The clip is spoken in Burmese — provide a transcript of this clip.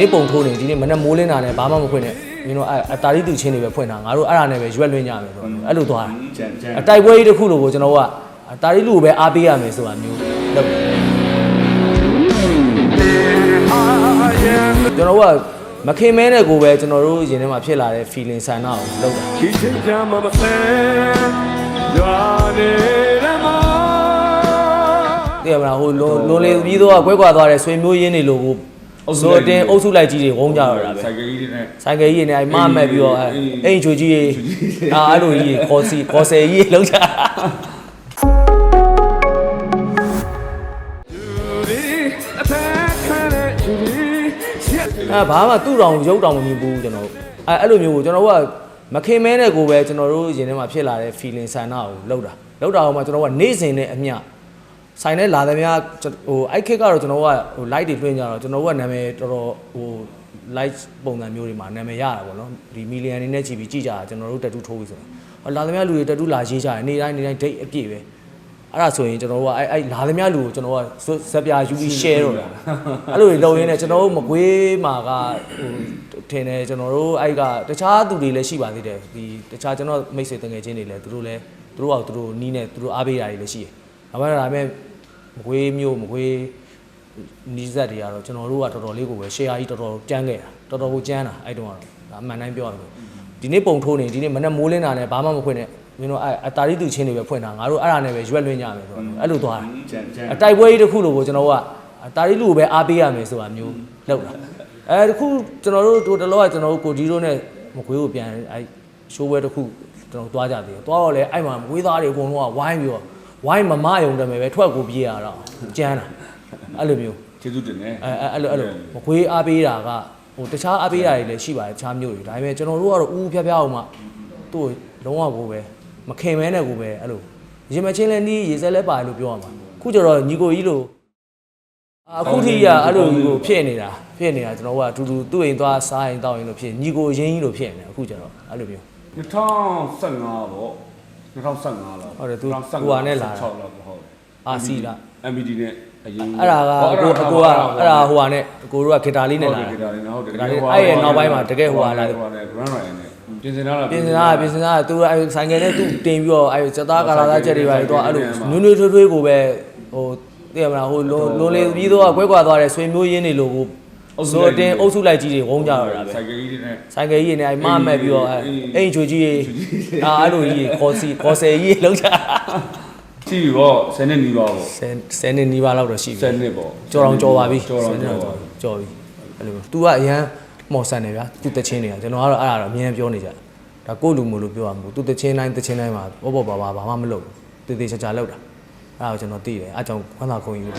နေ့ပုံထိုးနေဒီနေ့မနေ့မိုးလင်းတာနဲ့ဘာမှမဖွင့်နဲ့မင်းတို့အဲ့အတာရီတူချင်းတွေပဲဖွင့်တာငါတို့အဲ့ဒါနဲ့ပဲရွက်လွှင့်ကြမယ်ဆိုတော့အဲ့လိုသွားတာကြံကြံအတိုက်ပွဲကြီးတစ်ခုလိုကိုကျွန်တော်ကအတာရီလူကိုပဲအားပေးရမယ်ဆိုတာမျိုးလုပ်တယ်ကျွန်တော်ကမခင်မဲနဲ့ကိုပဲကျွန်တော်တို့ရင်ထဲမှာဖြစ်လာတဲ့ feeling ဆန္ဒကိုလုပ်တာဒီချိန်ချမ်းမမဆန်ရွာနေရမတကယ်မလားဟိုလွန်လွန်လေပြီးတော့ကွဲကွာသွားတဲ့ဆွေမျိုးရင်းတွေလိုကို ဆိုတင်အုပ်စုလိုက်ကြီးတွေဝုန်းကြတော့တာပဲဆိုင်ကကြီးတွေနဲ့ဆိုင်ကယ်ကြီးတွေနဲ့အဲ့မမက်ပြီးတော့အဲ့အိမ်ချိုကြီးတွေအာအဲ့လိုကြီးခေါ်စီခေါ်ဆယ်ကြီးတွေလုံးကြဒီအထက်ခံတဲ့ယူဒီဆက်အဲ့ဘာမှသူ့တောင်ရုပ်တောင်မမြင်ဘူးကျွန်တော်တို့အဲ့အဲ့လိုမျိုးကိုကျွန်တော်တို့ကမခင်မဲနဲ့ကိုပဲကျွန်တော်တို့ရင်ထဲမှာဖြစ်လာတဲ့ feeling ဆန္ဒကိုလောက်တာလောက်တာအောင်မှကျွန်တော်ကနေ့စဉ်နဲ့အမျှ ဆိုင်နဲ့လာသမျှဟိုအဲ့ခက်ကတော့ကျွန်တော်ကဟို light တွေတွင်းကြတော့ကျွန်တော်တို့ကနာမည်တော်တော်ဟို light ပုံစံမျိုးတွေမှာနာမည်ရတာပေါ့နော်ဒီ million နေနဲ့ကြည့်ပြီးကြည့်ကြတာကျွန်တော်တို့တက်တူးထိုးပြီးဆိုတော့လာသမျှလူတွေတက်တူးလာရေးကြတယ်နေ့တိုင်းနေ့တိုင်း date အပြည့်ပဲအဲ့ဒါဆိုရင်ကျွန်တော်တို့ကအဲ့အဲ့လာသမျှလူကိုကျွန်တော်ကဇက်ပြာယူပြီး share တော့တာအဲ့လိုတွေလုပ်ရင်းနဲ့ကျွန်တော်တို့မကွေးမှာကဟိုထင်တယ်ကျွန်တော်တို့အဲ့ကတခြားသူတွေလည်းရှိပါသေးတယ်ဒီတခြားကျွန်တော်မိတ်ဆွေတငယ်ချင်းတွေလည်းသူတို့လည်းသူတို့ကသူတို့နီးနေသူတို့အားပေးတာတွေလည်းရှိတယ်ဒါပေမဲ့ဒါပေမဲ့ မကွေးမျိုးမကွေးနီးစက်တွေကတော့ကျွန်တော်တို့ကတော်တော်လေးကိုပဲ share ကြီးတော်တော်ကြမ်းခဲ့တာတော်တော်ကိုကြမ်းတာအဲ့တုန်းကတော့ဒါအမှန်တိုင်းပြောရမယ်ဒီနေ့ပုံထိုးနေဒီနေ့မနေ့မိုးလင်းတာနဲ့ဘာမှမဖွင့်နဲ့မင်းတို့အဲ့အတာရီတူချင်းတွေပဲဖွင့်တာငါတို့အဲ့ဒါနဲ့ပဲရွက်လွှင့်ကြမယ်ဆိုတော့အဲ့လိုသွားတာကြံကြံအတိုက်ပွဲကြီးတစ်ခုလိုကိုကျွန်တော်ကအတာရီလူကိုပဲအားပေးရမယ်ဆိုတာမျိုးလုပ်တာအဲတခုကျွန်တော်တို့တို့တလောကကျွန်တော်တို့ကိုဒီတို့နဲ့မကွေးကိုပြန်အဲရှိုးပွဲတစ်ခုကျွန်တော်သွားကြသေးတယ်သွားတော့လေအဲ့မှာမကွေးသားတွေအကုန်လုံးကဝိုင်းပြီးတော့ ဝိုင်းမမယုံတယ်ပဲထွက်ကိုပြေးရတော့ကြမ်းတာအဲ့လိုမျိုးကျေးဇူးတင်တယ်အဲအဲအဲ့လိုအဲ့လိုမကွေးအားပေးတာကဟိုတခြားအားပေးတာတွေလည်းရှိပါတယ်တခြားမျိုးတွေဒါပေမဲ့ကျွန်တော်တို့ကတော့ဦးဦးဖျားဖျားအောင်မှသူ့ကိုလုံးဝကိုပဲမခင်မဲနဲ့ကိုပဲအဲ့လိုရင်မချင်းလဲနီးရေစဲလဲပါတယ်လို့ပြောရမှာခုကျတော့ညီကိုကြီးလို့အခုထိကအဲ့လိုကိုဖြစ်နေတာဖြစ်နေတာကျွန်တော်တို့ကအတူတူသူ့အိမ်သွားစားရင်တောက်ရင်လို့ဖြစ်ညီကိုရင်းကြီးလို့ဖြစ်နေအခုကျတော့အဲ့လိုမျိုး2015ပေါ့ 2015လောက်ဟုတ်တယ်သူ2015ဟိုဟာနဲ့လာတာ16လောက်ပေါ့ဟုတ်အာစီလား MBD နဲ့အရင်အဲ့ဒါကအကိုအကိုကအဲ့ဒါဟိုဟာနဲ့အကိုတို့ကဂီတာလေးနဲ့လာဟုတ်တယ်တာဂီတာလေးနဲ့ဟုတ်တယ်ဂီတာလေးအဲ့ရဲ့နောက်ပိုင်းမှာတကယ်ဟိုဟာလာတယ်ဟိုဟာနဲ့ Grand Royal နဲ့ပြင်ဆင်လာတာပြင်စင်သားပြင်စင်သားသူအဲဆိုင်ကယ်နဲ့သူတင်ပြီးတော့အဲစက်သားကာလာသားချက်တွေပါတော့အဲ့လိုနွေးနွေးထွေးထွေးကိုပဲဟိုသိရမလားဟိုလွန်လွန်လေပြီးတော့ကွဲကွာသွားတဲ့ဆွေမျိုးရင်းတွေလိုကို ဆိုတင်အုပ်စုလိုက်ကြီးတွေဝုန်းကြတော့တာပဲ ဆိုင်ကကြီးတွေနဲ့ ဆိုင်ကယ်ကြီးတွေနဲ့အဲမမက်ပြီးတော့အဲအိမ်ချိုကြီးတွေအာအဲ့လိုကြီးခေါ်စီခေါ်ဆယ်ကြီးတွေလုံးကြ ကြည့်ပေါ့10နှစ်နီးပါပေါ့ ဆယ်ဆယ်နှစ်နီးပါးလောက်တော့ရှိပြီ 10နှစ်ပေါ့ ကြော်တော်ကြော်ပါပြီ ကြော်တော်ကြော်ပါ ကြော်ပြီအဲ့လို तू ကအရန်မော်ဆန်နေဗျာ तू တချင်းနေတာကျွန်တော်ကတော့အဲ့ဒါတော့အမြင်ပြောနေကြဒါကိုယ့်လူမျိုးလို့ပြောရမှာ तू တချင်းတိုင်းတချင်းတိုင်းမှာပေါ့ပေါ့ပါပါဘာမှမလုပ်ဘူးတေးသေးချာချာလုပ်တာအဲ့ဒါကိုကျွန်တော်သိတယ်အဲ့ကြောင့်ခွမ်းသာခုံကြီးလို့